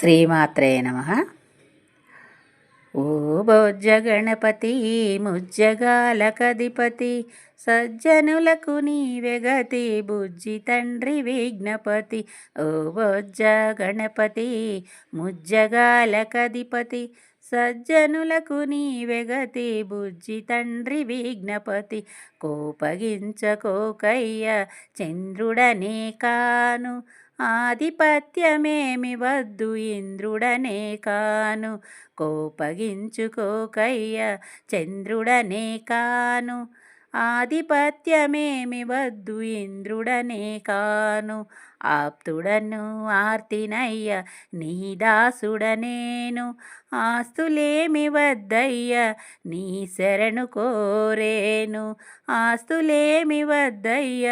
శ్రీమాత్రే నమ. ఓ భోజగణపతి గణపతి ముజ్జగాలకధిపతి సజ్జనులకు నీవెగతి బుజ్జి తండ్రి విఘ్నపతి. ఓ భోజ గణపతి ముజ్జగాలకధిపతి సజ్జనులకు నీవెగతి బుజ్జి తండ్రి విఘ్నపతి. కోపగించకోకయ్య చంద్రుడనే కాను ఆధిపత్యమేమి వద్దు ఇంద్రుడనే కాను. కోపగించుకోకయ్య చంద్రుడనే కాను. ఆధిపత్యమేమి వద్దు ఇంద్రుడనే కాను. ఆప్తుడను ఆర్తినయ్య నీ దాసుడనేను. ఆస్తులేమి వద్దయ్య నీ శరణు కోరేను. ఆస్తులేమి వద్దయ్య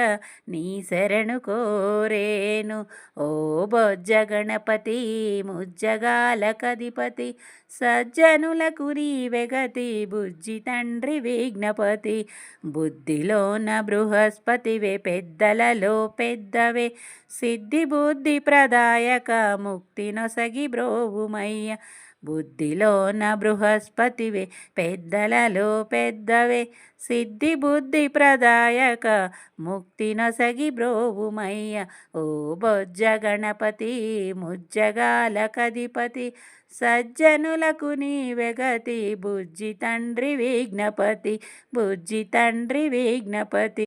నీ శరణు కోరేను. ఓ బొజ్జ గణపతి ముజ్జగాల కధిపతి సజ్జనులకు నీవెగతి బుజ్జి తండ్రి విఘ్నపతి. బుద్ధిలోన బృహస్పతివే పెద్దలలో పెద్దవే. సిద్ధి బుద్ధి ప్రదాయక ముక్తి నొసగి బ్రోవుమయ్య. బుద్ధిలోన బృహస్పతివే పెద్దలలో పెద్దవే. సిద్ధి బుద్ధి ప్రదాయక ముక్తి నొసగి బ్రోవుమయ్య. ఓ బొజ్జ గణపతి ముజ్జగాల కధిపతి. సజ్జనులకు నీవెగతి బుజ్జి తండ్రి విఘ్నపతి బుజ్జి తండ్రి విఘ్నపతి.